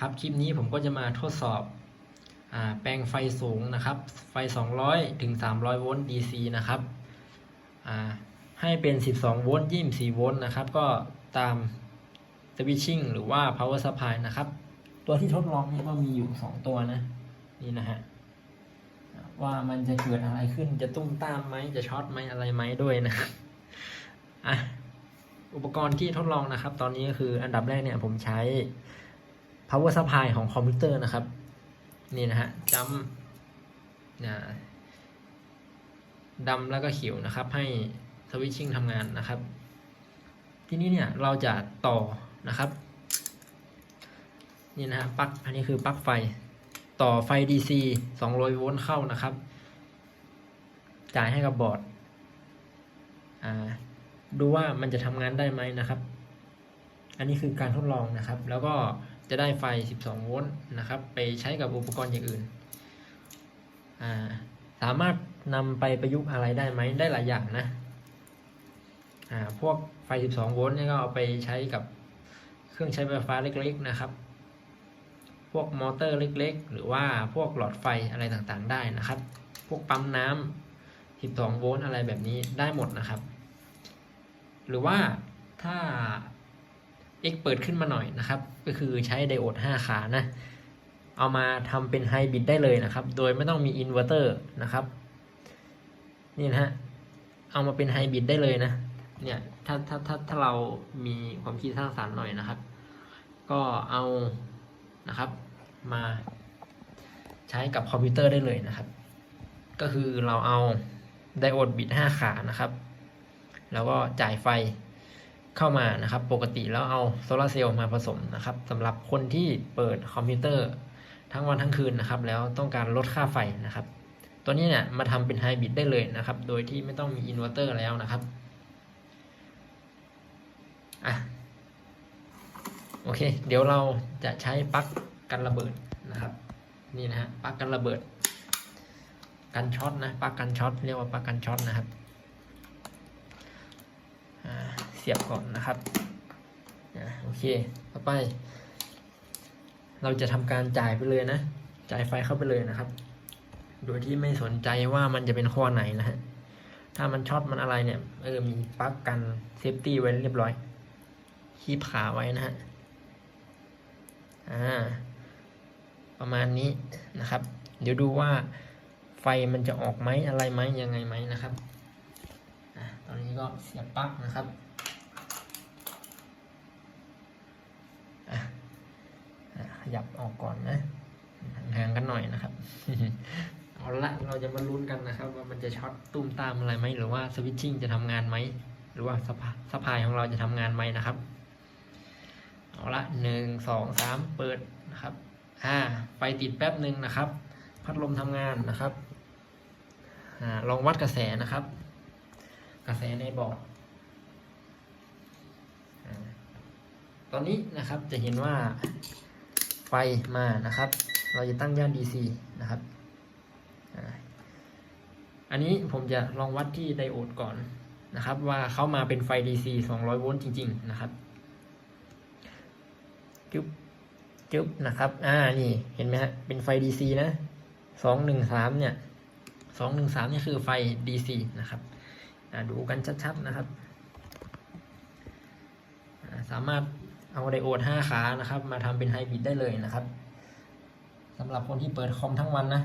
ครับคลิปนี้ผมก็จะมาทดสอบอแปลงไฟสูงนะครับ ไฟ 200 ถึง 300 โวลต์ DC นะครับให้เป็น 12 โวลต์24โวลต์นะครับ ก็ตาม switching หรือว่า power supply นะครับ ตัวที่ทดลองนี่ก็มีอยู่ 2 ตัวนะ นี่นะฮะ ว่ามันจะเกิดอะไรขึ้นจะตุ้มตามไหมจะช็อตไหมอะไรไหมด้วยนะอะอุปกรณ์ที่ทดลองนะครับ ตอนนี้ก็คืออันดับแรกเนี่ยผมใช้ power supply ของคอมพิวเตอร์นะครับ นี่นะฮะจำนะดำแล้วก็เขียวนะครับ ให้สวิตชิ่งทำงานนะครับ ทีนี้เนี่ยเราจะต่อนะครับนี่นะฮะปลั๊กอันนี้คือปลั๊กไฟ ต่อไฟ DC 200โวลต์เข้านะครับ จ่ายให้กับบอร์ดอ่าดูว่ามันจะทำงานได้ไหมนะครับ อันนี้คือการทดลองนะครับ แล้วก็ จะได้ไฟ 12 โวลต์นะครับ ไปใช้กับอุปกรณ์อย่างอื่นาสามารถนำไปประยุกต์อะไรได้ไหมได้หลายอย่างนะพวกไฟ 12 โวลต์นี่ก็เอาไปใช้กับเครื่องใช้ไฟฟ้าเล็กๆนะครับ พวกมอเตอร์เล็กๆ หรือว่าพวกหลอดไฟอะไรต่างๆ ได้นะครับ พวกปั๊มน้ำ 12 โวลต์อะไรแบบนี้ได้หมดนะครับ หรือว่าถ้า X เปิดขึ้นมาหน่อยนะครับ ก็คือใช้ไดโอด 5 ขานะ เอามาทำเป็นไฮบริดได้เลยนะครับ โดยไม่ต้องมีอินเวอร์เตอร์นะครับ นี่นะฮะ เอามาเป็นไฮบริดได้เลยนะ เนี่ยถ้าถ้าถ้าถ้าเรามีความคิดสร้างสรรค์หน่อยนะครับ ก็เอานะครับมาใช้กับคอมพิวเตอร์ได้เลยนะครับ ก็คือเราเอาไดโอดบิด 5 ขานะครับ แล้วก็จ่ายไฟ เข้ามานะครับ ปกติแล้วเอาโซลาร์เซลล์มาผสมนะครับสำหรับคนที่เปิดคอมพิวเตอร์ทั้งวันทั้งคืนนะครับ แล้วต้องการลดค่าไฟนะครับ ตัวนี้เนี่ยมาทำเป็นไฮบริดได้เลยนะครับ โดยที่ไม่ต้องมีอินเวอร์เตอร์แล้วนะครับอะโอเค เดี๋ยวเราจะใช้ปลั๊กกันระเบิดนะครับ นี่นะฮะปลั๊กกันระเบิด กันช็อตนะปลั๊กกันช็อตเรียกว่าปลั๊กกันช็อตนะครับ อ่าเสียบก่อนนะครับโอเค ต่อไป เราจะทำการจ่ายไปเลยนะ จ่ายไฟเข้าไปเลยนะครับ โดยที่ไม่สนใจว่ามันจะเป็นข้อไหนนะฮะ ถ้ามันช็อตมันอะไรเนี่ย เออ มีปลั๊กกันเซฟตี้ไว้เรียบร้อย คีบขาไว้นะฮะ อ่า ประมาณนี้นะครับ เดี๋ยวดูว่าไฟมันจะออกไหมอะไรไหมยังไงไหมนะครับอะตอนนี้ก็เสียบปลั๊กนะครับอะอะข ยับออกก่อนนะห่างกันหน่อยนะครับเอาละเราจะมาลุ้นกันนะครับ ว่ามันจะช็อตตุ้มตามอะไรไหมหรือว่าสวิตชิ่งจะทำงานไหมหรือว่าสปาสปายของเราจะทำงานไหมนะครับ เอาละหนึ่งสองสามเปิดนะครับอ่าไฟติดแป๊บหนึ่งนะครับ พัดลมทำงานนะครับอ่าลองวัดกระแสนะครับ กระแสในบ่ออ่าตอนนี้นะครับจะเห็นว่า ไฟมานะครับ เราจะตั้งย่าน DC นะครับ อันนี้ผมจะลองวัดที่ไดโอดก่อนนะครับ ว่าเขามาเป็นไฟ DC 200 โวลต์จริง ๆ นะครับจุ๊บจุ๊บนะครับ อ่า นี่ เห็นไหมฮะ เป็นไฟ DC นะ213เนี่ย213นี่คือไฟ DC นะครับ ดูกันชัดๆนะครับ สามารถ เอาไดโอด5ขานะครับ มาทำเป็นไฮบริดได้เลยนะครับสำหรับคนที่เปิดคอมทั้งวันนะ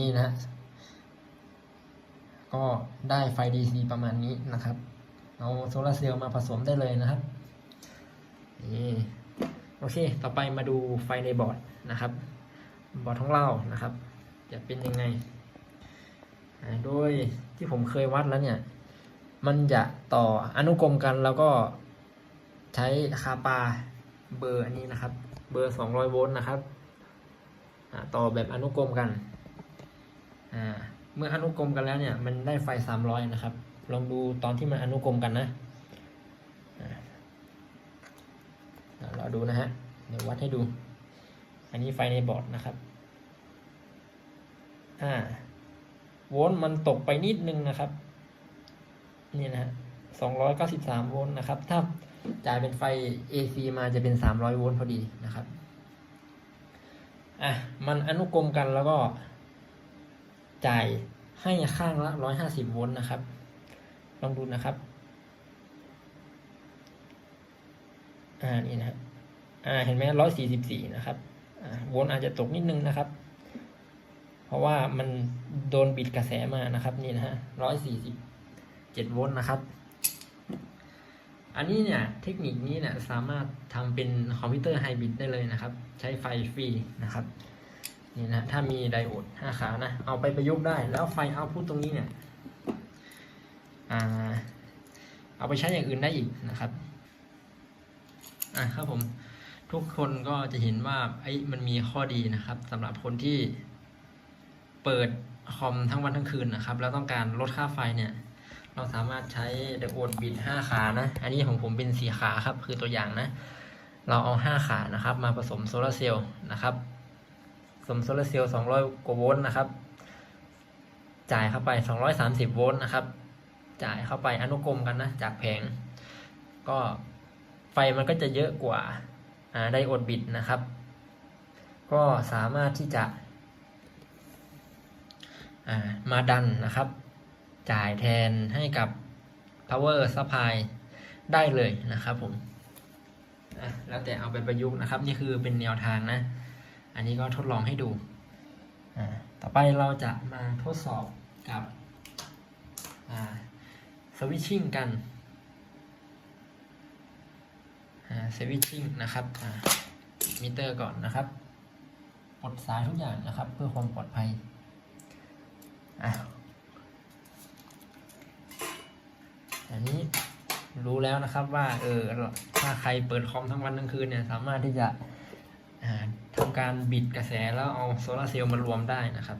นี่นะ ก็ได้ไฟ DC ประมาณนี้นะครับ เอาโซลาเซลล์มาผสมได้เลยนะครับนี่โอเค ต่อไปมาดูไฟในบอร์ดนะครับ บอร์ดของเรานะครับ จะเป็นยังไง โดยที่ผมเคยวัดแล้วเนี่ย มันจะต่ออนุกรมกันแล้วก็ ใช้คาปาเบอร์อันนี้นะครับ เบอร์ 200 โวลต์นะครับต่อแบบอนุกรมกัน เมื่ออนุกรมกันแล้วเนี่ย มันได้ไฟ 300 นะครับ ลองดูตอนที่มันอนุกรมกันนะเราดูนะฮะ เดี๋ยววัดให้ดู อันนี้ไฟในบอร์ดนะครับโวลต์มันตกไปนิดนึงนะครับ นี่นะฮะสองร้อยเก้าสิบสามโวลต์นะครับ ถ้า จ่ายเป็นไฟ AC มาจะเป็น 300 โวลต์พอดีนะครับ อะ มันอนุกรมกันแล้วก็ จ่ายให้ข้างละ 150 โวลต์นะครับ ลองดูนะครับ อ่า นี่นะครับอ่า เห็นไหมร้อยสี่สิบสี่นะครับ โวลต์อาจจะตกนิดนึงนะครับ เพราะว่ามันโดนบิดกระแสมานะครับ นี่นะฮะร้อยสี่สิบเจ็ดโวลต์นะครับ อันนี้เนี่ยเทคนิคนี้เนี่ยสามารถทำเป็นคอมพิวเตอร์ไฮบริดได้เลยนะครับ ใช้ไฟฟรีนะครับนี่นะถ้ามีไดโอดห้าขานะ เอาไปประยุกต์ได้ แล้วไฟเอาพุตตรงนี้เนี่ยเอาไปใช้อย่างอื่นได้อีกนะครับอะครับผมทุกคนก็จะเห็นว่าไอ้มันมีข้อดีนะครับสำหรับคนที่เปิดคอมทั้งวันทั้งคืนนะครับ แล้วต้องการลดค่าไฟเนี่ย เราสามารถใช้เดอะโอดบิดห้าขานะ อันนี้ของผมเป็นสี่ขาครับ คือตัวอย่างนะ เราเอาห้าขานะครับ มาผสมโซลาร์เซลล์นะครับผสมโซลาร์เซลล์สองร้อยกว่าโวลต์นะครับ จ่ายเข้าไปสองร้อยสามสิบโวลต์นะครับ จ่ายเข้าไปอนุกรมกันนะ จากแผง ก็ไฟมันก็จะเยอะกว่าไดโอดบิดนะครับ ก็สามารถที่จะมาดันนะครับ จ่ายแทนให้กับ power supply ได้เลยนะครับผมแล้วแต่เอาไปประยุกต์นะครับ นี่คือเป็นแนวทางนะ อันนี้ก็ทดลองให้ดู ต่อไปเราจะมาทดสอบกับสวิตชิ่งกันสวิตชิ่งนะครับมิเตอร์ก่อนนะครับปลดสายทุกอย่างนะครับ เพื่อความปลอดภัยอะอัน นี้รู้แล้วนะครับว่าเออถ้าใครเปิดคอมทั้งวันทั้งคืนเนี่ย สามารถที่จะทำการบิดกระแสแล้วเอาโซลาร์เซลล์มารวมได้นะครับ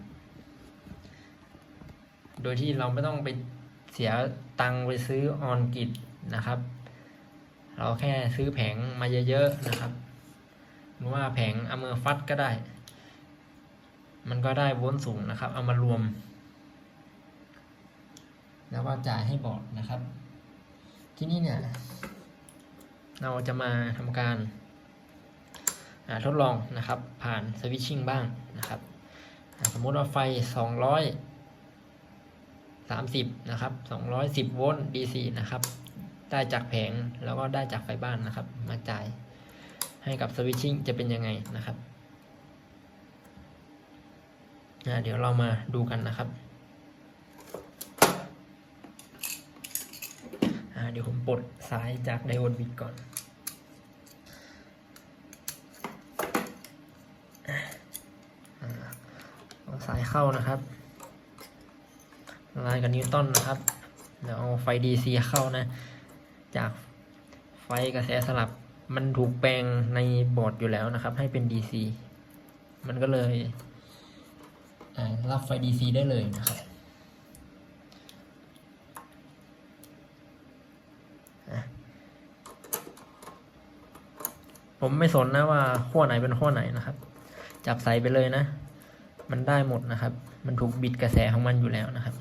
โดยที่เราไม่ต้องไปเสียตังค์ไปซื้อออนกิดนะครับ เราแค่ซื้อแผงมาเยอะๆนะครับ หรือว่าแผงอเมอร์ฟัตก็ได้ มันก็ได้โวลต์สูงนะครับ เอามารวม แล้วก็จ่ายให้บอร์ดนะครับ ที่นี่เนี่ย เราจะมาทำการทดลองนะครับ ผ่านสวิตชิ่งบ้างนะครับ สมมติว่าไฟ 230 นะครับ 210 โวลต์ DC นะครับ ได้จากแผงแล้วก็ได้จากไฟบ้านนะครับ มาจ่ายให้กับสวิตชิ่งจะเป็นยังไงนะครับ เดี๋ยวเรามาดูกันนะครับ เดี๋ยวผมปลดสายจากไดโอดบิดก่อน เอาสายเข้านะครับลายกับนิวตันนะครับ เดี๋ยวเอาไฟ DC เข้านะ จากไฟกระแสสลับมันถูกแปลงในบอร์ดอยู่แล้วนะครับ ให้เป็น DC มันก็เลยรับไฟ DC ได้เลยนะครับ ผมไม่สนนะว่าขั้วไหนเป็นขั้วไหนนะครับ จับใส่ไปเลยนะ มันได้หมดนะครับ มันถูกบิดกระแสของมันอยู่แล้วนะครับ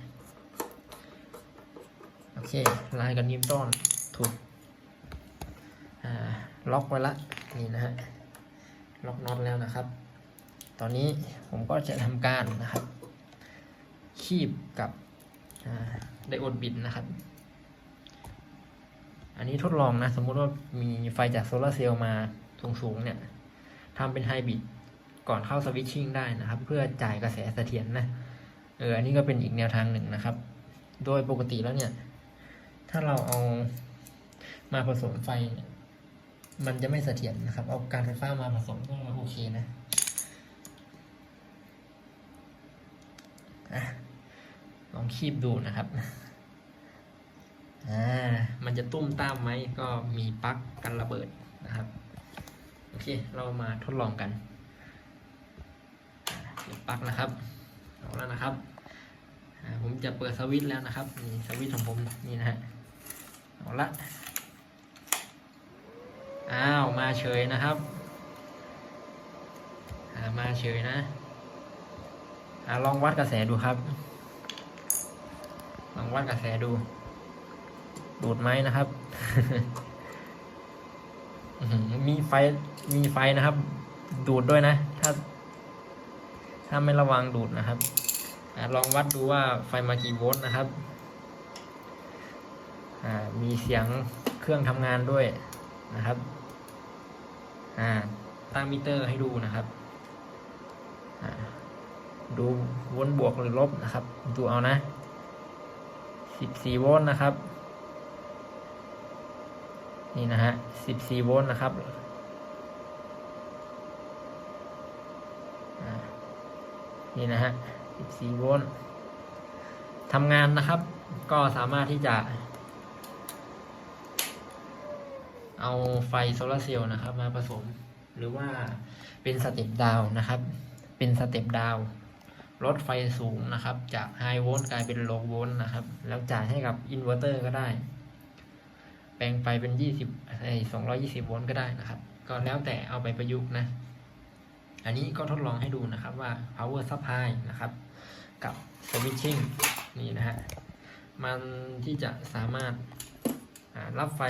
โอเค ลายกับนิ้วตันถูกล็อกไว้ละนี่นะฮะ ล็อกน็อตแล้วนะครับ ตอนนี้ผมก็จะทำการนะครับ คีบกับไดโอดบิดนะครับ อันนี้ทดลองนะ สมมุติว่ามีไฟจากโซลาเซลล์มา สูงๆเนี่ยทำเป็นไฮบริดก่อนเข้าสวิตชิ่งได้นะครับ เพื่อจ่ายกระแสเสถียรนะเอออันนี้ก็เป็นอีกแนวทางหนึ่งนะครับ โดยปกติแล้วเนี่ย ถ้าเราเอามาผสมไฟเนี่ยมันจะไม่เสถียรนะครับ เอาการไฟฟ้ามาผสมก็โอเคนะลองคีบดูนะครับอ่ามันจะตุ้มตามไหมก็มีปลั๊กกันระเบิดนะครับ เค เรามาทดลองกันเดี๋ยวปลั๊กนะครับเอาแล้วนะครับผมจะเปิดสวิตช์แล้วนะครับนี่สวิตช์ของผมนี่นะฮะเอาละอ้าวมาเฉยนะครับมาเฉยนะอลองวัดกระแสดูครับ ลองวัดกระแสดู ดูดไหมนะครับ มีไฟมีไฟนะครับ ดูดด้วยนะ ถ้า ถ้าไม่ระวังดูดนะครับอลองวัดดูว่าไฟมากี่โวลต์นะครับ มีเสียงเครื่องทำงานด้วยนะครับตั้งมิเตอร์ให้ดูนะครับ ดูโวลต์บวกหรือลบนะครับ ดูเอานะ 14 โวลต์นะครับ นี่นะฮะ 14 โวลต์นะครับนี่นะฮะ 14 โวลต์ทำงานนะครับ ก็สามารถที่จะ เอาไฟโซลาร์เซลล์นะครับ มาผสม หรือว่าเป็นสเต็ปดาวนะครับ เป็นสเต็ปดาวลดไฟสูงนะครับ จากไฮโวลต์กลายเป็นโลโวลต์นะครับ แล้วจ่ายให้กับอินเวอร์เตอร์ก็ได้ ลงไฟเป็นยี่สิบไอ้สองร้อยี่สิบโวลต์ก็ได้นะครับ ก็แล้วแต่เอาไปประยุกต์นะ อันนี้ก็ทดลองให้ดูนะครับว่า power supply นะครับ กับ switching นี่นะฮะ มันที่จะสามารถารับไฟ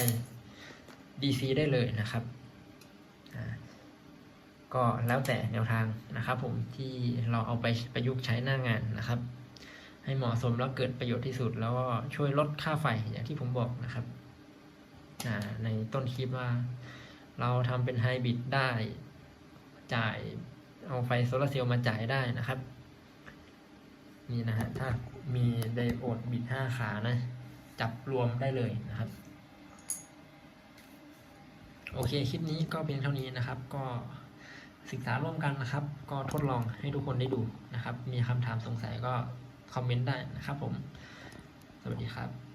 DC ได้เลยนะครับก็แล้วแต่แนวทางนะครับ ผมที่เราเอาไปประยุกต์ใช้หน้างานนะครับ ให้เหมาะสมแล้วเกิดประโยชน์ที่สุด แล้วก็ช่วยลดค่าไฟอย่างที่ผมบอกนะครับ ในต้นคลิปว่า เราทำเป็นไฮบริดได้ จ่ายเอาไฟโซลาร์เซลล์มาจ่ายได้นะครับ นี่นะฮะถ้ามีไดโอดบิด 5 ขานะ จับรวมได้เลยนะครับ โอเค คลิปนี้ก็เพียงเท่านี้นะครับ ก็ศึกษาร่วมกันนะครับ ก็ทดลองให้ทุกคนได้ดูนะครับ มีคำถามสงสัยก็คอมเมนต์ได้นะครับผม สวัสดีครับ